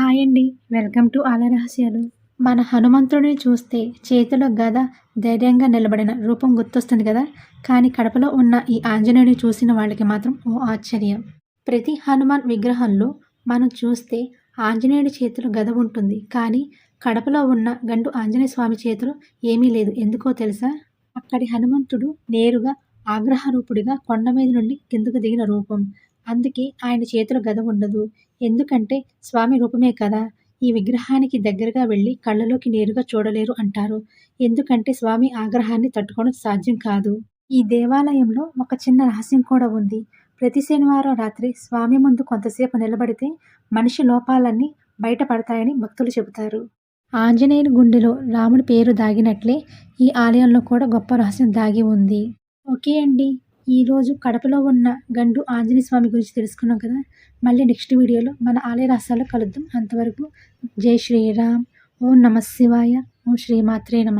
Hi అండి. Welcome to ఆల రహస్యాలు. మన హనుమంతుడిని చూస్తే చేతిలో గద ధైర్యంగా నిలబడిన రూపం గుర్తొస్తుంది కదా? కానీ కడపలో ఉన్న ఈ ఆంజనేయుని చూసిన వాళ్ళకి మాత్రం ఓ ఆశ్చర్యం. ప్రతి హనుమాన్ విగ్రహంలో మనం చూస్తే ఆంజనేయుడి చేతిలో గద ఉంటుంది. కానీ కడపలో ఉన్న గండు ఆంజనేయ స్వామి చేతిలో ఏమీ లేదు. ఎందుకో తెలుసా? అక్కడి హనుమంతుడు నేరుగా ఆగ్రహరూపుడిగా కొండ మీద నుండి కిందకు దిగిన రూపం. అందుకే ఆయన చేతిలో గద ఉండదు. ఎందుకంటే స్వామి రూపమే కదా. ఈ విగ్రహానికి దగ్గరగా వెళ్ళి కళ్ళలోకి నేరుగా చూడలేరు అంటారు. ఎందుకంటే స్వామి ఆగ్రహాన్ని తట్టుకోవడం సాధ్యం కాదు. ఈ దేవాలయంలో ఒక చిన్న రహస్యం కూడా ఉంది. ప్రతి శనివారం రాత్రి స్వామి ముందు కొంతసేపు నిలబడితే మనిషి లోపాలన్నీ బయటపడతాయని భక్తులు చెబుతారు. ఆంజనేయుని గుండెలో రాముడి పేరు దాగినట్లే ఈ ఆలయంలో కూడా గొప్ప రహస్యం దాగి ఉంది. ఓకే అండి. ఈరోజు కడపలో ఉన్న గండు ఆంజనేయ స్వామి గురించి తెలుసుకున్నాం కదా. మళ్ళీ నెక్స్ట్ వీడియోలో మన ఆలయ రహస్యాలు కలుద్దాం. అంతవరకు జై శ్రీరామ్. ఓం నమ శివాయ. ఓం శ్రీమాత్రే నమ.